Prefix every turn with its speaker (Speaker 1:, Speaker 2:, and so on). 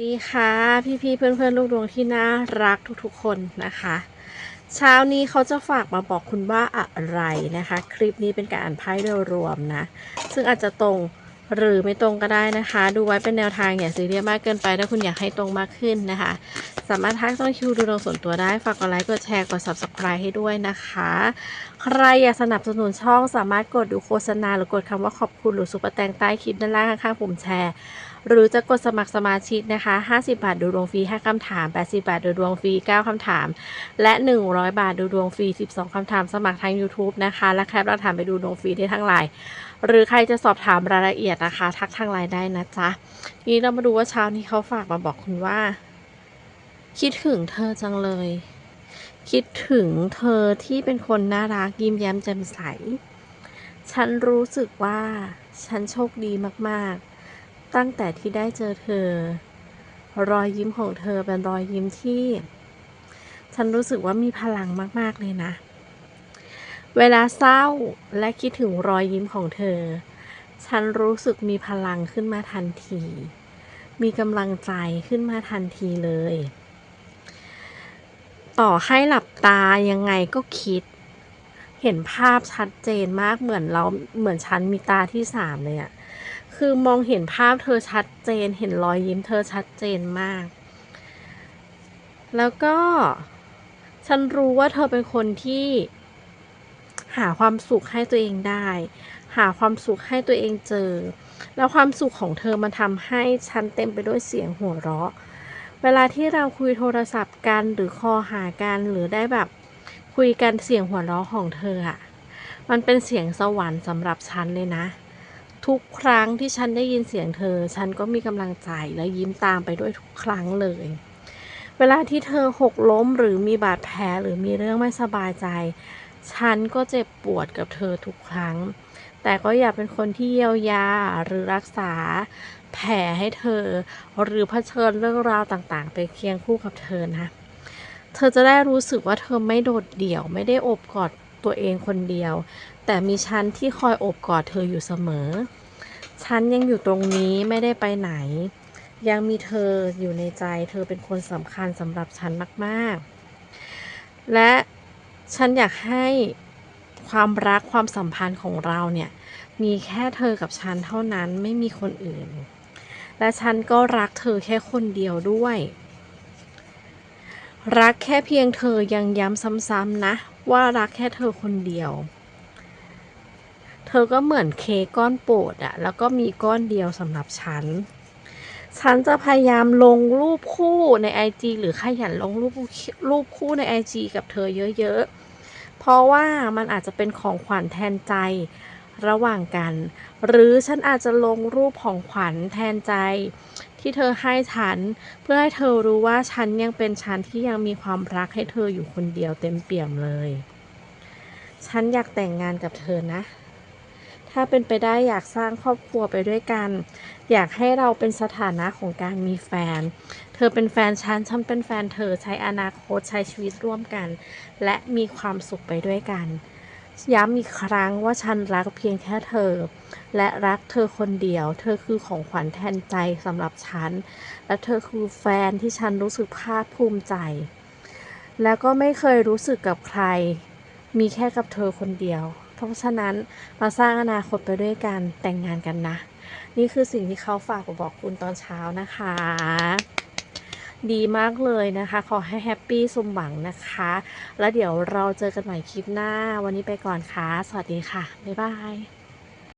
Speaker 1: ดีค่ะพี่ๆเพื่อนๆลูกดวงที่น่ารักทุกๆคนนะคะ เช้านี้เขาจะฝากมาบอกคุณว่าอะไรนะคะ คลิปนี้เป็นการอ่านไพ่โดยรวมนะ ซึ่งอาจจะตรงหรือไม่ตรงก็ได้นะคะ ดูไว้เป็นแนวทางอย่าซีเรียสมากเกินไปถ้าคุณอยากให้ตรงมากขึ้นนะคะ สามารถทักต้นคิวดูดวงส่วนตัวได้ ฝากกดไลค์กดแชร์กด subscribe ให้ด้วยนะคะ ใครอยากสนับสนุนช่องสามารถกดดูโฆษณาหรือกดคำว่าขอบคุณหรือสุปเปอร์แตงใต้คลิปด้านล่างข้างๆปุ่มแชร์ หรือจะกดสมัครสมาชิกนะคะ 50 บาทดูดวงฟรี 5คำถาม 80 บาทดูดวงฟรี 9คำถาม และ 100 บาทดูดวงฟรี 12คำถาม สมัครทาง YouTube นะคะ และแคปเราถามไปดูดวงฟรีได้ทั้งไลน์หรือใครจะสอบถามรายละเอียดนะคะ ทักทางไลน์ได้นะจ๊ะทีนี้เรามาดูว่าเช้านี้เขาฝากมาบอกคุณว่า คิดถึงเธอจังเลย คิดถึงเธอที่เป็นคนน่ารักยิ้มแย้มแจ่มใส ฉันรู้สึกว่าฉันโชคดีมากๆ ตั้งแต่ที่ได้เจอเธอ รอยยิ้มของเธอเป็นรอยยิ้มที่ ฉันรู้สึกว่ามีพลังมาก ๆ เลยนะ เวลาเศร้าและคิดถึงรอยยิ้มของเธอ ฉันรู้สึกมีพลังขึ้นมาทันที มีกำลังใจขึ้นมาทันทีเลย ต่อให้หลับตายังไงก็คิด เห็นภาพชัดเจนมากเหมือนเราเหมือนฉันมีตาที่สามเลยอะ คือมองเห็นภาพเธอชัดเจน เห็นรอยยิ้มเธอชัดเจนมาก แล้วก็ฉันรู้ว่าเธอเป็นคนที่ หาความสุขให้ตัวเองได้ หาความสุขให้ตัวเองเจอ แล้วความสุขของเธอมันทำให้ฉันเต็มไปด้วยเสียงหัวเราะ เวลาที่เราคุยโทรศัพท์กันหรือคอหากันหรือได้แบบคุยกันเสียงหัวเราะของเธออะมันเป็นเสียงสวรรค์สำหรับฉันเลยนะ ทุกครั้งที่ฉันได้ยินเสียงเธอ ฉันก็มีกำลังใจและยิ้มตามไปด้วยทุกครั้งเลย เวลาที่เธอหกล้มหรือมีบาดแผลหรือมีเรื่องไม่สบายใจ ฉันก็เจ็บปวดกับเธอทุกครั้ง แต่ก็อย่าเป็นคนที่เยียวยาหรือรักษาแผลให้เธอ หรือเผชิญเรื่องราวต่างๆ ไปเคียงคู่กับเธอนะ เธอจะได้รู้สึกว่าเธอไม่โดดเดี่ยวไม่ได้อบกอดตัวเองคนเดียว แต่มีฉันที่คอยโอบกอดเธออยู่เสมอ ฉันยังอยู่ตรงนี้ไม่ได้ไปไหน ยังมีเธออยู่ในใจ เธอเป็นคนสำคัญสำหรับฉันมากๆ และฉันอยากให้ความรักความสัมพันธ์ของเราเนี่ย มีแค่เธอกับฉันเท่านั้นไม่มีคนอื่น และฉันก็รักเธอแค่คนเดียวด้วย รักแค่เพียงเธอยังย้ำซ้ำๆนะ ว่ารักแค่เธอคนเดียว เธอก็เหมือนเค้กก้อนโปรดอะแล้วก็มีก้อนเดียวสำหรับฉัน ฉันจะพยายามลงรูปคู่ใน IG หรือขยันลงรูปรูปคู่ใน IG กับเธอเยอะๆ เพราะว่ามันอาจจะเป็นของขวัญแทนใจระหว่างกัน หรือฉันอาจจะลงรูปของขวัญแทนใจ ที่เธอให้ฉัน เพื่อให้เธอรู้ว่าฉันยังเป็นฉันที่ยังมีความรักให้เธออยู่คนเดียวเต็มเปี่ยมเลย ฉันอยากแต่งงานกับเธอนะ ถ้าเป็นไปได้อยากสร้างครอบครัวไปด้วยกัน อยากให้เราเป็นสถานะของการมีแฟน เธอเป็นแฟนฉันฉันเป็นแฟนเธอใช้อนาคตใช้ชีวิตร่วมกัน และมีความสุขไปด้วยกัน ย้ำอีกครั้งว่าฉันรักเพียงแค่เธอ และรักเธอคนเดียว เธอคือของขวัญแทนใจสำหรับฉัน และเธอคือแฟนที่ฉันรู้สึกภาคภูมิใจ แล้วก็ไม่เคยรู้สึกกับใคร มีแค่กับเธอคนเดียว เพราะฉะนั้นมาสร้างอนาคตไปด้วยกันแต่งงานกันนะ นี่คือสิ่งที่เขาฝากบอกคุณตอนเช้านะคะ ดีมากเลยนะคะ ขอให้แฮปปี้สมหวังนะคะ แล้วเดี๋ยวเราเจอกันใหม่คลิปหน้า วันนี้ไปก่อนค่ะ สวัสดีค่ะ บ๊ายบาย